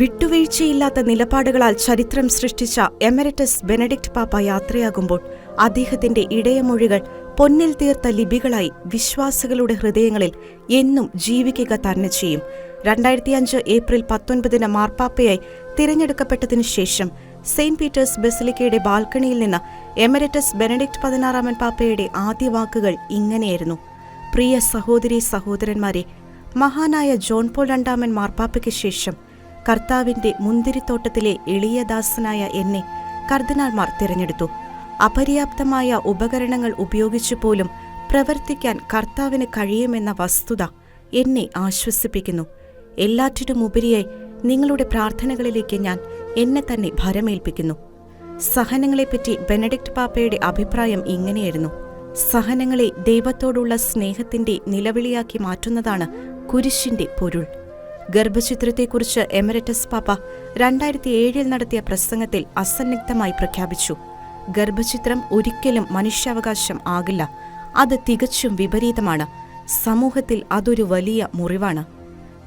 വിട്ടുവീഴ്ചയില്ലാത്ത നിലപാടുകളാൽ ചരിത്രം സൃഷ്ടിച്ച എമരറ്റസ് ബെനഡിക്ട് പാപ്പ യാത്രയാകുമ്പോൾ അദ്ദേഹത്തിന്റെ ഇടയമൊഴികൾ പൊന്നിൽ തീർത്ത ലിപികളായി വിശ്വാസികളുടെ ഹൃദയങ്ങളിൽ എന്നും ജീവിക്കുക തന്നെ ചെയ്യും. രണ്ടായിരത്തി അഞ്ച് ഏപ്രിൽ പത്തൊൻപതിന് മാർപ്പാപ്പയായി തിരഞ്ഞെടുക്കപ്പെട്ടതിനു ശേഷം സെയിന്റ് പീറ്റേഴ്സ് ബെസിലിക്കയുടെ ബാൽക്കണിയിൽ നിന്ന് എമരറ്റസ് ബെനഡിക്ട് പതിനാറാമൻ പാപ്പയുടെ ആദ്യ വാക്കുകൾ ഇങ്ങനെയായിരുന്നു. പ്രിയ സഹോദരി സഹോദരന്മാരെ മഹാനായ ജോൺ പോൾ രണ്ടാമൻ മാർപ്പാപ്പയ്ക്ക് ശേഷം കർത്താവിന്റെ മുന്തിരിത്തോട്ടത്തിലെ എളിയദാസനായ എന്നെ കർദിനാൾമാർ തിരഞ്ഞെടുത്തു. അപര്യാപ്തമായ ഉപകരണങ്ങൾ ഉപയോഗിച്ചു പോലും പ്രവർത്തിക്കാൻ കർത്താവിന് കഴിയുമെന്ന വസ്തുത എന്നെ ആശ്വസിപ്പിക്കുന്നു. എല്ലാറ്റിനുമുപരിയായി നിങ്ങളുടെ പ്രാർത്ഥനകളിലേക്ക് ഞാൻ എന്നെ തന്നെ ഭരമേൽപ്പിക്കുന്നു. സഹനങ്ങളെപ്പറ്റി ബെനഡിക്ട് പാപ്പയുടെ അഭിപ്രായം ഇങ്ങനെയായിരുന്നു. സഹനങ്ങളെ ദൈവത്തോടുള്ള സ്നേഹത്തിന്റെ നിലവിളിയാക്കി മാറ്റുന്നതാണ് കുരിശിന്റെ പൊരുൾ. ഗർഭചിത്രത്തെക്കുറിച്ച് എമരറ്റസ് പാപ്പ രണ്ടായിരത്തി ഏഴിൽ നടത്തിയ പ്രസംഗത്തിൽ അസന്നിഗ്ധമായി പ്രഖ്യാപിച്ചു. ഗർഭചിത്രം ഒരിക്കലും മനുഷ്യാവകാശം ആകില്ല. അത് തികച്ചും വിപരീതമാണ്. സമൂഹത്തിൽ അതൊരു വലിയ മുറിവാണ്.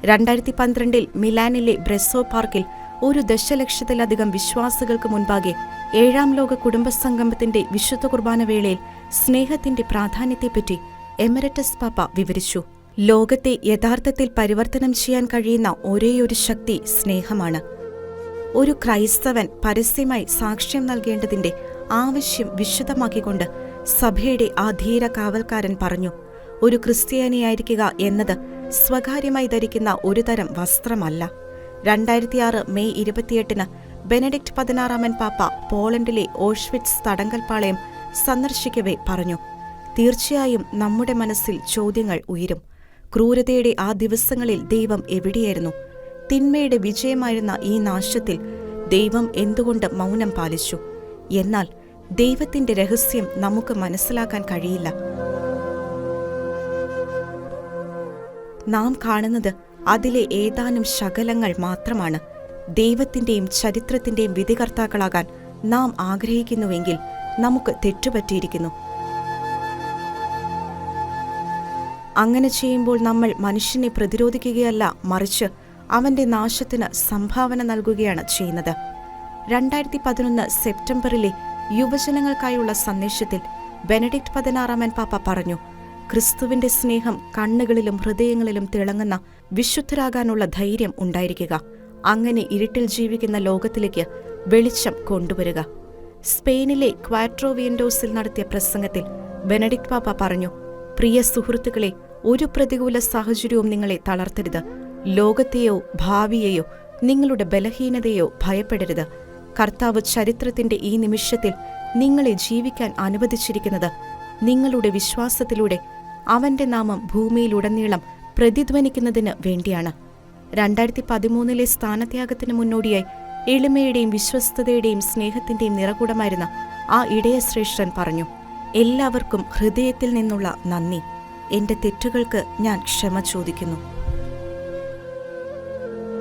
രണ്ടായിരത്തി പന്ത്രണ്ടിൽ മിലാനിലെ ബ്രെസോ പാർക്കിൽ ഒരു ദശലക്ഷത്തിലധികം വിശ്വാസികൾക്ക് മുൻപാകെ ഏഴാം ലോക കുടുംബസംഗമത്തിന്റെ വിശുദ്ധ കുർബാന വേളയിൽ സ്നേഹത്തിന്റെ പ്രാധാന്യത്തെപ്പറ്റി എമരറ്റസ് പാപ്പ വിവരിച്ചു. ലോകത്തെ യഥാർത്ഥത്തിൽ പരിവർത്തനം ചെയ്യാൻ കഴിയുന്ന ഒരേയൊരു ശക്തി സ്നേഹമാണ്. ഒരു ക്രൈസ്തവൻ പരസ്യമായി സാക്ഷ്യം നൽകേണ്ടതിന്റെ ആവശ്യം വിശദമാക്കിക്കൊണ്ട് സഭയുടെ ആ ധീര കാവൽക്കാരൻ പറഞ്ഞു ഒരു ക്രിസ്ത്യാനിയായിരിക്കുക എന്നത് സ്വകാര്യമായി ധരിക്കുന്ന ഒരു തരം വസ്ത്രമല്ല. രണ്ടായിരത്തിയാറ് മെയ് ഇരുപത്തിയെട്ടിന് ബെനഡിക്ട് പതിനാറാമൻ പാപ്പ പോളണ്ടിലെ ഓഷ്വിറ്റ്സ് തടങ്കൽപ്പാളയം സന്ദർശിക്കവേ പറഞ്ഞു. തീർച്ചയായും നമ്മുടെ മനസ്സിൽ ചോദ്യങ്ങൾ ഉയരും. ക്രൂരതയുടെ ആ ദിവസങ്ങളിൽ ദൈവം എവിടെയായിരുന്നു? തിന്മയുടെ വിജയമായിരുന്ന ഈ നാശത്തിൽ ദൈവം എന്തുകൊണ്ട് മൗനം പാലിച്ചു? എന്നാൽ ദൈവത്തിന്റെ രഹസ്യം നമുക്ക് മനസ്സിലാക്കാൻ കഴിയില്ല. നാം കാണുന്നത് അതിലെ ഏതാനും ശകലങ്ങൾ മാത്രമാണ്. ദൈവത്തിന്റെയും ചരിത്രത്തിന്റെയും വിധികർത്താക്കളാകാൻ നാം ആഗ്രഹിക്കുന്നുവെങ്കിൽ നമുക്ക് തെറ്റുപറ്റിയിരിക്കുന്നു. അങ്ങനെ ചെയ്യുമ്പോൾ നമ്മൾ മനുഷ്യനെ പ്രതിരോധിക്കുകയല്ല മറിച്ച് അവന്റെ നാശത്തിന് സംഭാവന നൽകുകയാണ് ചെയ്യുന്നത്. രണ്ടായിരത്തി പതിനൊന്ന് സെപ്റ്റംബറിലെ യുവജനങ്ങൾക്കായുള്ള സന്ദേശത്തിൽ ബെനഡിക്ട് പതിനാറാമൻ പാപ്പ പറഞ്ഞു ക്രിസ്തുവിന്റെ സ്നേഹം കണ്ണുകളിലും ഹൃദയങ്ങളിലും തിളങ്ങുന്ന വിശുദ്ധരാകാനുള്ള ധൈര്യം ഉണ്ടായിരിക്കുക. അങ്ങനെ ഇരുട്ടിൽ ജീവിക്കുന്ന ലോകത്തിലേക്ക് വെളിച്ചം കൊണ്ടുവരിക. സ്പെയിനിലെ ക്വാട്രോവിയൻഡോസിൽ നടത്തിയ പ്രസംഗത്തിൽ ബെനഡിക്ട് പാപ്പ പറഞ്ഞു പ്രിയ സുഹൃത്തുക്കളെ ഒരു പ്രതികൂല സാഹചര്യവും നിങ്ങളെ തളർത്തരുത്. ലോകത്തെയോ ഭാവിയെയോ നിങ്ങളുടെ ബലഹീനതയോ ഭയപ്പെടരുത്. കർത്താവ് ചരിത്രത്തിന്റെ ഈ നിമിഷത്തിൽ നിങ്ങളെ ജീവിക്കാൻ അനുവദിച്ചിരിക്കുന്നത് നിങ്ങളുടെ വിശ്വാസത്തിലൂടെ അവന്റെ നാമം ഭൂമിയിലുടനീളം പ്രതിധ്വനിക്കുന്നതിന് വേണ്ടിയാണ്. രണ്ടായിരത്തി പതിമൂന്നിലെ സ്ഥാനത്യാഗത്തിന് മുന്നോടിയായി എളിമയുടെയും വിശ്വസ്തതയുടെയും സ്നേഹത്തിന്റെയും നിറകുടമായിരുന്ന ആ ഇടയശ്രേഷ്ഠൻ പറഞ്ഞു എല്ലാവർക്കും ഹൃദയത്തിൽ നിന്നുള്ള നന്ദി. എന്റെ തെറ്റുകൾക്ക് ഞാൻ ക്ഷമ ചോദിക്കുന്നു.